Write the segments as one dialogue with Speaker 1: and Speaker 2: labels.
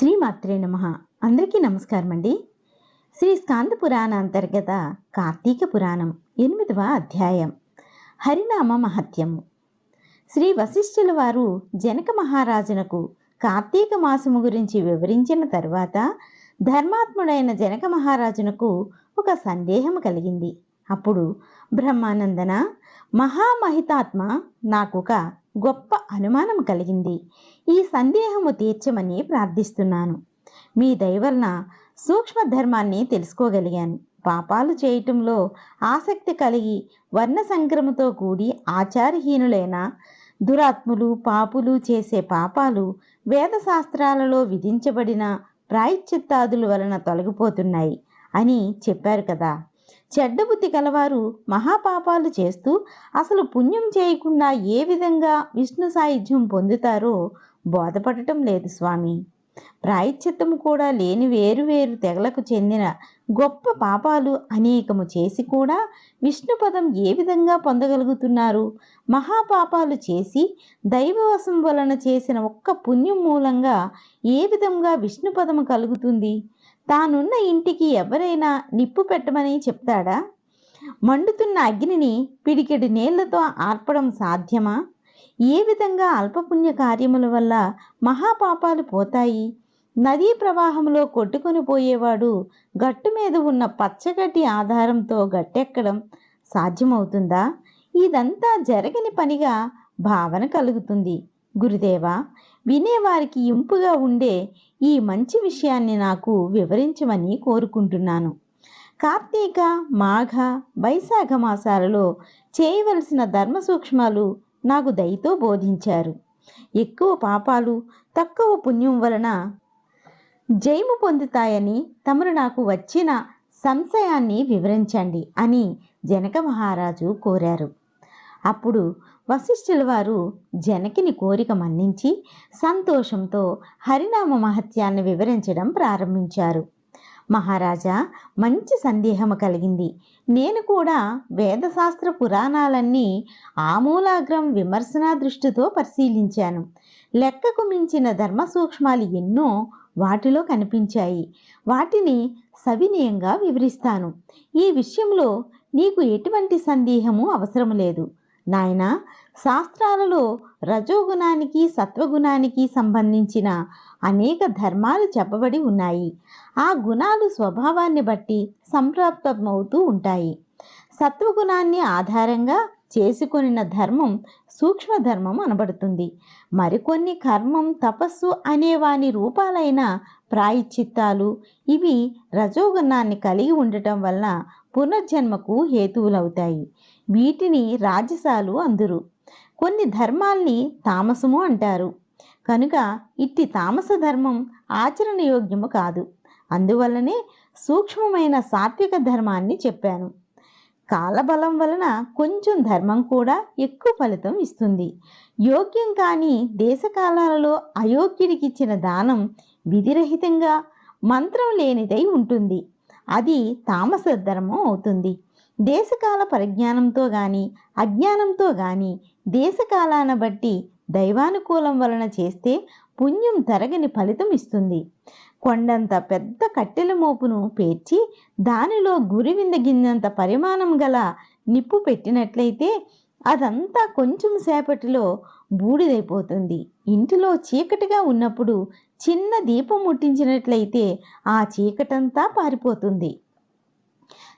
Speaker 1: శ్రీ మాత్రే నమ. అందరికీ నమస్కారం అండి శ్రీ స్కాంద పురాణ అంతర్గత కార్తీక పురాణం ఎనిమిదవ అధ్యాయం. హరినామ మహత్యము. శ్రీ వశిష్ఠుల వారు జనక మహారాజునకు కార్తీక మాసము గురించి వివరించిన తరువాత ధర్మాత్ముడైన జనక మహారాజునకు ఒక సందేహం కలిగింది. అప్పుడు బ్రహ్మానందన మహామహితాత్మ నాకొక గొప్ప అనుమానం కలిగింది. ఈ సందేహము తీర్చమని ప్రార్థిస్తున్నాను. మీ దయవలన సూక్ష్మ ధర్మాన్ని తెలుసుకోగలిగాను. పాపాలు చేయటంలో ఆసక్తి కలిగి వర్ణ సంక్రమతో కూడి ఆచారహీనులైన దురాత్ములు పాపులు చేసే పాపాలు వేదశాస్త్రాలలో విధించబడిన ప్రాయశ్చిత్తాదుల వలన తొలగిపోతున్నాయి అని చెప్పారు కదా. చెడ్డబుద్ధి గలవారు మహాపాపాలు చేస్తూ అసలు పుణ్యం చేయకుండా ఏ విధంగా విష్ణు సాయుధ్యం పొందుతారో బోధపడటం లేదు స్వామి. ప్రాయశ్చిత్తము కూడా లేని వేరువేరు తెగలకు చెందిన గొప్ప పాపాలు అనేకము చేసి కూడా విష్ణుపదం ఏ విధంగా పొందగలుగుతున్నారు? మహాపాపాలు చేసి దైవవశం వలన చేసిన ఒక్క పుణ్యం మూలంగా ఏ విధంగా విష్ణుపదము కలుగుతుంది? తానున్న ఇంటికి ఎవరైనా నిప్పు పెట్టమని చెప్తాడా? మండుతున్న అగ్నిని పిడికెడు నేళ్ళతో ఆర్పడం సాధ్యమా? ఏ విధంగా అల్పపుణ్య కార్యముల వల్ల మహాపాపాలు పోతాయి? నదీ ప్రవాహంలో కొట్టుకొని పోయేవాడు గట్టు మీద ఉన్న పచ్చగడ్డి ఆధారంతో గట్టెక్కడం సాధ్యమవుతుందా? ఇదంతా జరగని పనిగా భావన కలుగుతుంది. గురుదేవా వినేవారికి ఇంపుగా ఉండే ఈ మంచి విషయాన్ని నాకు వివరించమని కోరుకుంటున్నాను. కార్తీక మాఘ వైశాఖ మాసాలలో చేయవలసిన ధర్మ సూక్ష్మాలు నాకు దయతో బోధించారు. ఎక్కువ పాపాలు తక్కువ పుణ్యం వలన జయము పొందుతాయని తమరు నాకు వచ్చిన సంశయాన్ని వివరించండి అని జనక మహారాజు కోరారు. అప్పుడు వశిష్ఠుల వారు జనకిని కోరిక మన్నించి సంతోషంతో హరినామ మహత్యాన్ని వివరించడం ప్రారంభించారు. మహారాజా మంచి సందేహము కలిగింది. నేను కూడా వేదశాస్త్ర పురాణాలన్నీ ఆమూలాగ్రం విమర్శనా దృష్టితో పరిశీలించాను. లెక్కకు మించిన ధర్మ సూక్ష్మాలు ఎన్నో వాటిలో కనిపించాయి. వాటిని సవినయంగా వివరిస్తాను. ఈ విషయంలో నీకు ఎటువంటి సందేహము అవసరం లేదు. నాయన శాస్త్రాలలో రజోగుణానికి సత్వగుణానికి సంబంధించిన అనేక ధర్మాలు చెప్పబడి ఉన్నాయి. ఆ గుణాలు స్వభావాన్ని బట్టి సంప్రాప్తమవుతూ ఉంటాయి. సత్వగుణాన్ని ఆధారంగా చేసుకొనిన ధర్మం సూక్ష్మ ధర్మం అనబడుతుంది. మరికొన్ని కర్మం తపస్సు అనేవాని రూపాలైన ప్రాయశ్చిత్తాలు ఇవి రజోగుణాన్ని కలిగి ఉండటం వలన పునర్జన్మకు హేతువులవుతాయి. వీటిని రాజసాలు అందురు. కొన్ని ధర్మాల్ని తామసము అంటారు. కనుక ఇట్టి తామస ధర్మం ఆచరణయోగ్యము కాదు. అందువల్లనే సూక్ష్మమైన సాత్విక ధర్మాన్ని చెప్పాను. కాలబలం వలన కొంచెం ధర్మం కూడా ఎక్కువ ఫలితం ఇస్తుంది. యోగ్యం కాని దేశకాలాలలో అయోగ్యుడికి ఇచ్చిన దానం విధిరహితంగా మంత్రం లేనిదై ఉంటుంది. అది తామస ధర్మం అవుతుంది. దేశకాల పరిజ్ఞానంతో గాని అజ్ఞానంతో గాని దేశకాలాన బట్టి దైవానుకూలం వలన చేస్తే పుణ్యం తరగని ఫలితం ఇస్తుంది. కొండంత పెద్ద కట్టెల మోపును పేర్చి దానిలో గురివింద గిన్నంత పరిమాణం గల నిప్పు పెట్టినట్లయితే అదంతా కొంచెం సేపటిలో బూడిదైపోతుంది. ఇంటిలో చీకటిగా ఉన్నప్పుడు చిన్న దీపం ముట్టించినట్లయితే ఆ చీకటంతా పారిపోతుంది.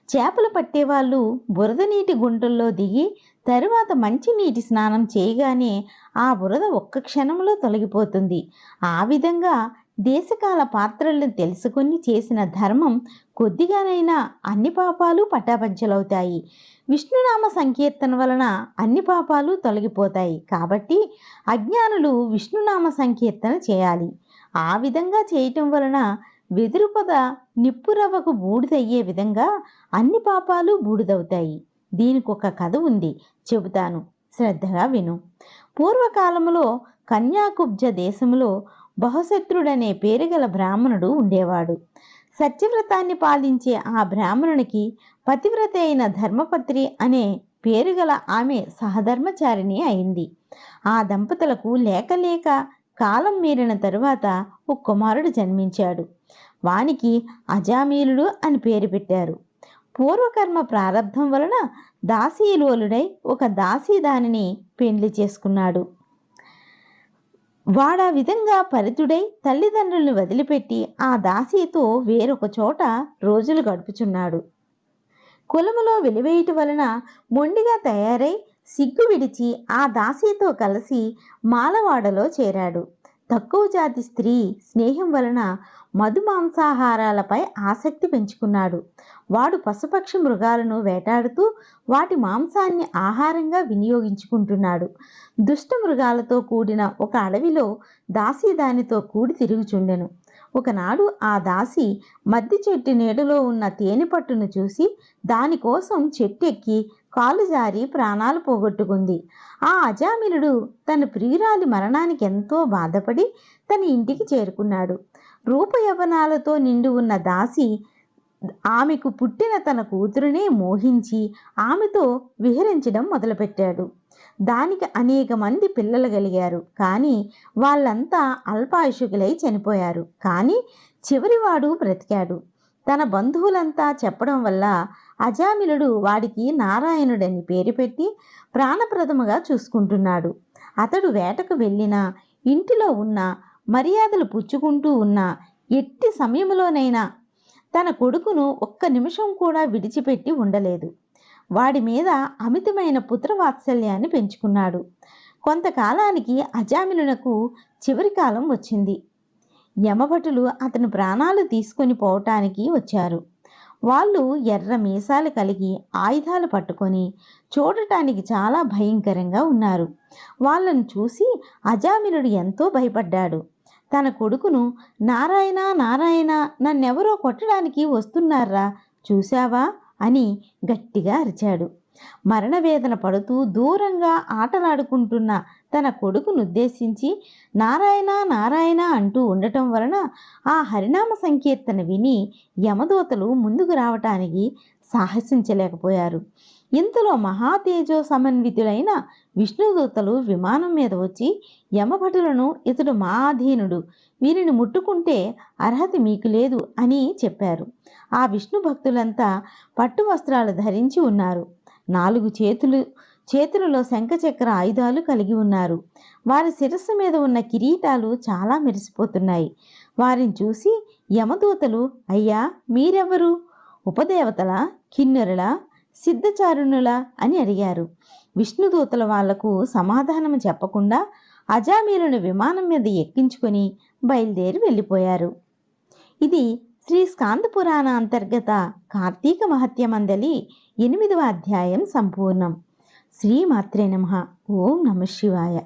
Speaker 1: చేపలు పట్టేవాళ్ళు బురద నీటి గుంటల్లో దిగి తరువాత మంచి నీటి స్నానం చేయగానే ఆ బురద ఒక్క క్షణంలో తొలగిపోతుంది. ఆ విధంగా దేశకాల పాత్రలను తెలుసుకొని చేసిన ధర్మం కొద్దిగానైనా అన్ని పాపాలు పటాపంచలవుతాయి. విష్ణునామ సంకీర్తన వలన అన్ని పాపాలు తొలగిపోతాయి. కాబట్టి అజ్ఞానులు విష్ణునామ సంకీర్తన చేయాలి. ఆ విధంగా చేయటం వలన వెదురుపద నిప్పురవ్వకు బూడిదయ్యే విధంగా అన్ని పాపాలు బూడిదవుతాయి. దీనికి ఒక కథ ఉంది. చెబుతాను. శ్రద్ధగా విను. పూర్వకాలంలో కన్యాకుబ్జ దేశంలో బహుశత్రుడనే పేరుగల బ్రాహ్మణుడు ఉండేవాడు. సత్యవ్రతాన్ని పాలించే ఆ బ్రాహ్మణునికి పతివ్రత అయిన ధర్మపత్రి అనే పేరుగల ఆమె సహధర్మచారిణి అయింది. ఆ దంపతులకు లేకలేక కాలం మీరిన తరువాత ఒక కుమారుడు జన్మించాడు. వానికి అజామీలుడు అని పేరు పెట్టారు. పూర్వకర్మ ప్రారంధం వలన దాసీలోలుడై ఒక దాసీ దానిని పెండ్లి చేసుకున్నాడు. వాడా విధంగా పరితుడై తల్లిదండ్రులను వదిలిపెట్టి ఆ దాసీతో వేరొక చోట రోజులు గడుపుచున్నాడు. కులములో వెలివేయట వలన మొండిగా తయారై సిగ్గు విడిచి ఆ దాసీతో కలిసి మాలవాడలో చేరాడు. తక్కువ జాతి స్త్రీ స్నేహం వలన మధుమాంసాహారాలపై ఆసక్తి పెంచుకున్నాడు. వాడు పశుపక్షి మృగాలను వేటాడుతూ వాటి మాంసాన్ని ఆహారంగా వినియోగించుకుంటున్నాడు. దుష్ట మృగాలతో కూడిన ఒక అడవిలో దాసి దానితో కూడి తిరుగుచుండెను. ఒకనాడు ఆ దాసి మద్ది చెట్టు నీడలో ఉన్న తేనె పట్టును చూసి దానికోసం చెట్టెక్కి కాలు జారి ప్రాణాలు పోగొట్టుకుంది. ఆ అజామిలుడు తన ప్రియురాలి మరణానికి ఎంతో బాధపడి తన ఇంటికి చేరుకున్నాడు. రూపయవనాలతో నిండి ఉన్న దాసి ఆమెకు పుట్టిన తన కూతురునే మోహించి ఆమెతో విహరించడం మొదలుపెట్టాడు. దానికి అనేక మంది పిల్లలు కలిగారు కానీ వాళ్ళంతా అల్పాయుషుకులై చనిపోయారు. కానీ చివరివాడు బ్రతికాడు. తన బంధువులంతా చెప్పడం వల్ల అజామిలుడు వాడికి నారాయణుడని పేరు పెట్టి ప్రాణప్రదముగా చూసుకుంటున్నాడు. అతడు వేటకు వెళ్ళినా ఇంటిలో ఉన్న మర్యాదలు పుచ్చుకుంటూ ఉన్న ఎట్టి సమయంలోనైనా తన కొడుకును ఒక్క నిమిషం కూడా విడిచిపెట్టి ఉండలేదు. వాడి మీద అమితమైన పుత్రవాత్సల్యాన్ని పెంచుకున్నాడు. కొంతకాలానికి అజామిలునకు చివరి కాలం వచ్చింది. యమభటులు అతని ప్రాణాలు తీసుకొని పోవటానికి వచ్చారు. వాళ్ళు ఎర్ర మీసాలు కలిగి ఆయుధాలు పట్టుకొని చూడటానికి చాలా భయంకరంగా ఉన్నారు. వాళ్ళను చూసి అజామిలుడు ఎంతో భయపడ్డాడు. తన కొడుకును నారాయణ నారాయణ నన్నెవరో కొట్టడానికి వస్తున్నారా? చూశావా? అని గట్టిగా అరిచాడు. మరణవేదన పడుతూ దూరంగా ఆటలాడుకుంటున్న తన కొడుకును ఉద్దేశించి నారాయణ నారాయణ అంటూ ఉండటం వలన ఆ హరినామ సంకీర్తన విని యమదూతలు ముందుకు రావటానికి సాహసించలేకపోయారు. ఇంతలో మహాతేజో సమన్వితులైన విష్ణుదూతలు విమానం మీద వచ్చి యమభటులను ఇతడు మా అధీనుడు వీరిని ముట్టుకుంటే అర్హత మీకు లేదు అని చెప్పారు. ఆ విష్ణు భక్తులంతా పట్టు వస్త్రాలు ధరించి ఉన్నారు. నాలుగు చేతులు చేతులలో శంఖచక్ర ఆయుధాలు కలిగి ఉన్నారు. వారి శిరస్సు మీద ఉన్న కిరీటాలు చాలా మెరిసిపోతున్నాయి. వారిని చూసి యమదూతలు అయ్యా మీరెవరు? ఉపదేవతల కిన్నెరుల సిద్ధచారుణుల అని అడిగారు. విష్ణుదూతల వాళ్ళకు సమాధానం చెప్పకుండా అజామీరుని విమానం మీద ఎక్కించుకొని బయలుదేరి వెళ్ళిపోయారు. ఇది శ్రీ స్కాంద పురాణ అంతర్గత కార్తీక మహత్య మందలి ఎనిమిదవ అధ్యాయం సంపూర్ణం. శ్రీమాత్రే నమ. ఓం నమ శివాయ.